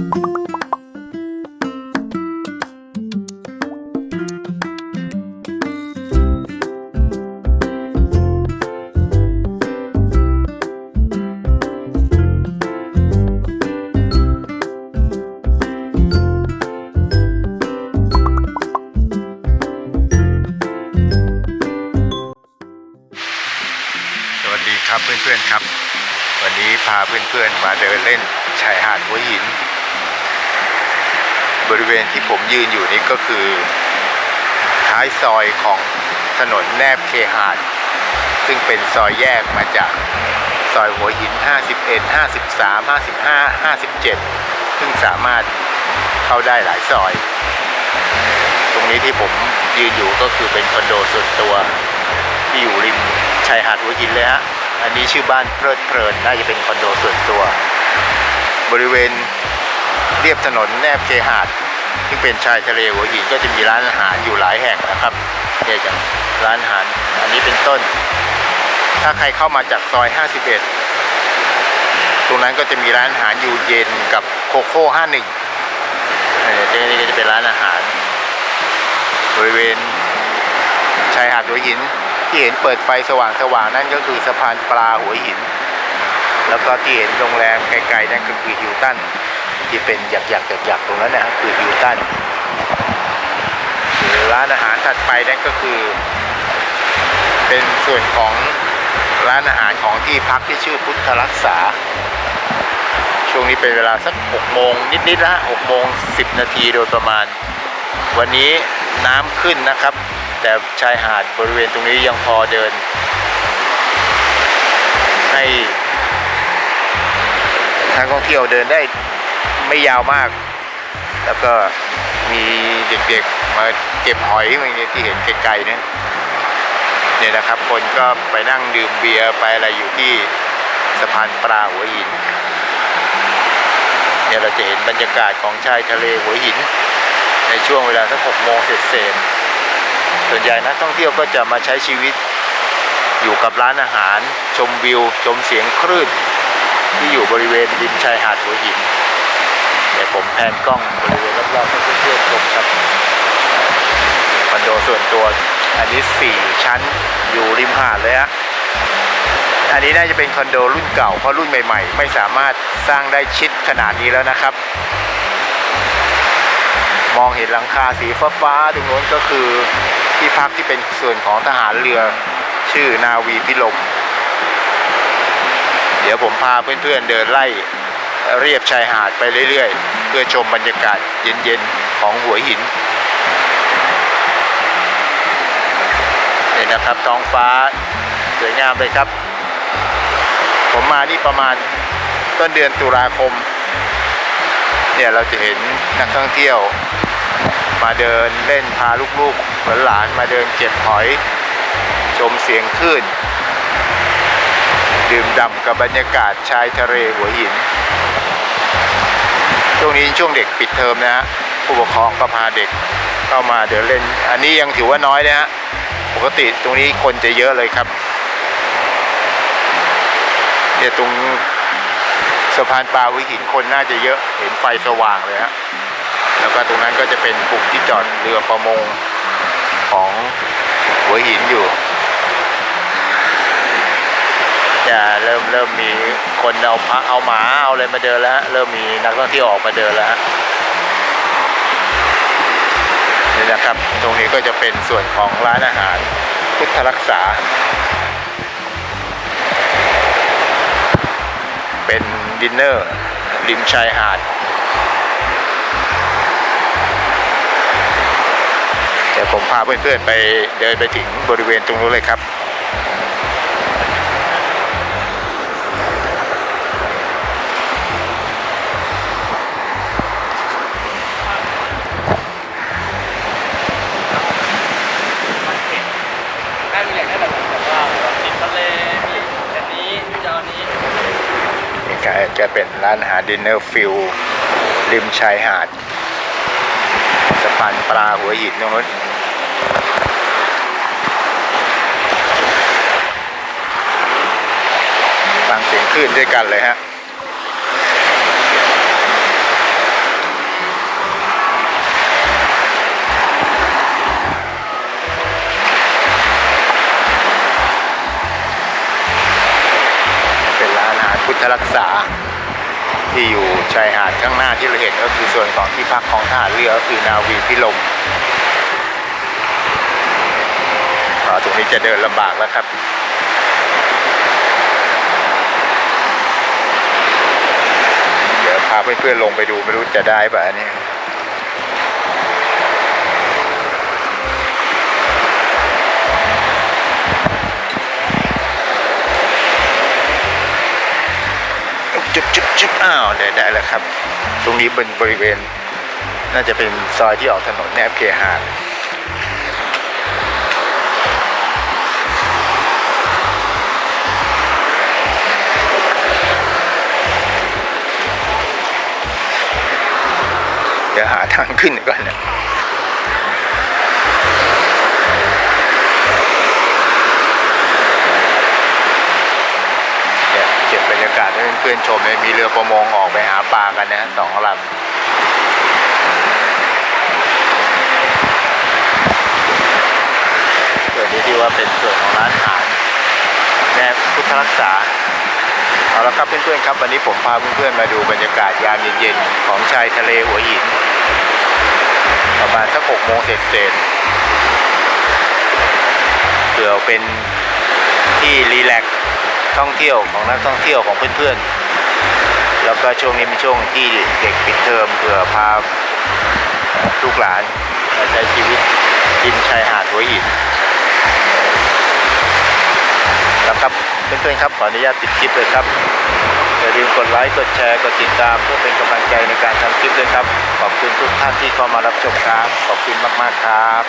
สวัสดีครับเพื่อนๆครับ วันนี้พาเพื่อนๆมาเดินเล่นชายหาดหัวหิน บริเวณที่ผมยืนอยู่นี้ก็คือท้ายซอยของถนนแนบเคหาด ซึ่งเป็นซอยแยกมาจากซอยหัวหิน 51 53 55 57 ซึ่งสามารถเข้าได้หลายซอย ตรงนี้ที่ผมยืนอยู่ก็คือเป็นคอนโดส่วนตัวที่อยู่ริมชายหาดหัวหินเลยฮะ อันนี้ชื่อบ้านเพลิดเพลินน่าจะเป็นคอนโดส่วนตัว บริเวณ เรียบถนนแนบเคหาดซึ่งเป็นชายทะเลหัวหินก็จะมีร้านอาหารอยู่หลายแห่งนะครับเนี่ยจากร้านอาหารอันนี้เป็นต้น ถ้าใครเข้ามาจากซอย 51 ตรงนั้นก็จะมีร้านอาหารอยู่เย็นกับโคโค่51เออตรงนี้ก็จะเป็นร้านอาหาร บริเวณชายหาดหัวหินที่เห็นเปิดไฟสว่างๆนั่นก็คือสะพานปลาหัวหิน แล้วก็ที่เห็นโรงแรมไกลๆนั่นก็คือฮิลตัน ที่เป็นหยักๆหยักๆตรงนั้นนะฮะคือฮิลตันหรือร้านอาหารถัดไปนั่นก็คือ เป็นส่วนของร้านอาหารของที่พักที่ชื่อพุทธรักษา ช่วงนี้เป็นเวลาสัก6โมงนิดๆนะ6โมง10 นาทีโดยประมาณ วันนี้น้ำขึ้นนะครับ แต่ชายหาดบริเวณตรงนี้ยังพอเดิน ให้นักท่องเที่ยวเดินได้ ไม่ยาวมาก แล้วก็มีเด็กๆมาเก็บหอยอย่างเงี้ยที่เห็นไกลๆนี่ยเนี่ยนะครับ คนก็ไปนั่งดื่มเบียร์ไปอะไรอยู่ที่สะพานปลาหัวหิน เนี่ยเราจะเห็นบรรยากาศของชายทะเลหัวหิน ในช่วงเวลาสักหกโมงเศษๆส่วนใหญ่นักท่องเที่ยวก็จะมาใช้ชีวิตอยู่กับร้านอาหาร ชมวิว ชมเสียงคลื่นที่อยู่บริเวณริมชายหาดหัวหิน เดี๋ยวผมแพนกล้องบริเวณรอบๆให้เพื่อนๆชมครับคอนโดส่วนตัวอันนี้ 4 ชั้นอยู่ริมหาดเลยฮะอันนี้น่าจะเป็นคอนโดรุ่นเก่าเพราะรุ่นใหม่ ๆ ไม่สามารถสร้างได้ชิดขนาดนี้แล้วนะครับ มองเห็นหลังคาสีฟ้าๆตรงโน้นก็คือที่พักที่เป็นส่วนของทหารเรือชื่อนาวีพิลม เดี๋ยวผมพาเพื่อนๆเดินไล่ เรียบชายหาดไปเรื่อยๆ เพื่อชมบรรยากาศเย็นๆ ของหัวหินนี่นะครับท้องฟ้าสวยงามเลยครับ ผมมานี่ประมาณต้นเดือนตุลาคม เนี่ยเราจะเห็นนักท่องเที่ยว มาเดินเล่นพาลูกๆหลานมาเดินเก็บหอย ชมเสียงคลื่นดื่มด่ำกับบรรยากาศชายทะเลหัวหิน ช่วงนี้ช่วงเด็กปิดเทอมนะฮะผู้ปกครองก็พาเด็กเข้ามาเดินเล่น อันนี้ยังถือว่าน้อยนะฮะปกติตรงนี้คนจะเยอะเลยครับเนี่ยตรงสะพานปลาหัวหินคนน่าจะเยอะเห็นไฟสว่างเลยฮะแล้วก็ตรงนั้นก็จะเป็นกลุ่มที่จอดเรือประมงของหัวหินอยู่ จะเริ่ มเริ่มมีคนเอาพระเอาหมาเอาอะไรมาเดินแล้วฮะเริ่มมีนักท่องเที่ยวออกมาเดินแล้วฮะนี่นะครับ ตรงนี้ก็จะเป็นส่วนของร้านอาหารพุทธรักษา เป็นดินเนอร์ริมชายหาดเดี๋ยวผมพาเพื่อนๆไปเดินไปถึงบริเวณตรงนู้นเลยครับ ก็จะเป็นร้านอาหารดินเนอร์ฟิลริมชายหาดสะพานปลาหัวหินตรงนู้นฟังเสียงคลื่นด้วยกันเลยฮะ ษาที่อยู่ชายหาดข้างหน้าที่เราเห็นก็คือส่วนของที่พักของทหารเรือก็คือนาวีพิลมตรงนี้จะเดินลำบากแล้วครับเดี๋ยวพาเพื่อนๆลงไปดูไม่รู้จะได้ป่ะอันนี้ จุ๊บจุ๊บจุ๊บอ้าวได้ได้แล้วครับ ตรงนี้เป็นบริเวณ น่าจะเป็นซอยที่ออกถนนแนบเคหาดเดี๋ยวหาทางขึ้นก่อนนะ เพื่อนๆชมเลยมีเรือประมงออกไปหาปลากันนะสองลำส่วนนี้ที่ว่าเป็นส่วนของร้านอาหารแนบพุทธรักษาเอาละครับเพื่อนๆครับวันนี้ผมพาเพื่อนๆมาดูบรรยากาศยามเย็นๆของชายทะเลหัวหิน ประมาณสักหกโมงเสร็จๆเผื่อเป็น ที่รีแลกท่องเที่ยวของนักท่องเที่ยวของเพื่อนๆ แล้วก็ช่วงนี้เป็นช่วงที่เด็กปิดเทอมเผื่อพาลูกหลานมาใช้ชีวิตริมชายหาดหัวหินแล้วครับเพื่อนๆครับขออนุญาตปิดคลิปเลยครับอย่าลืมกดไลค์กดแชร์กดติดตาม เพื่อเป็นกำลังใจในการทำคลิปด้วยครับ ขอบคุณทุกท่านที่เข้ามารับชมครับ ขอบคุณมากๆครับ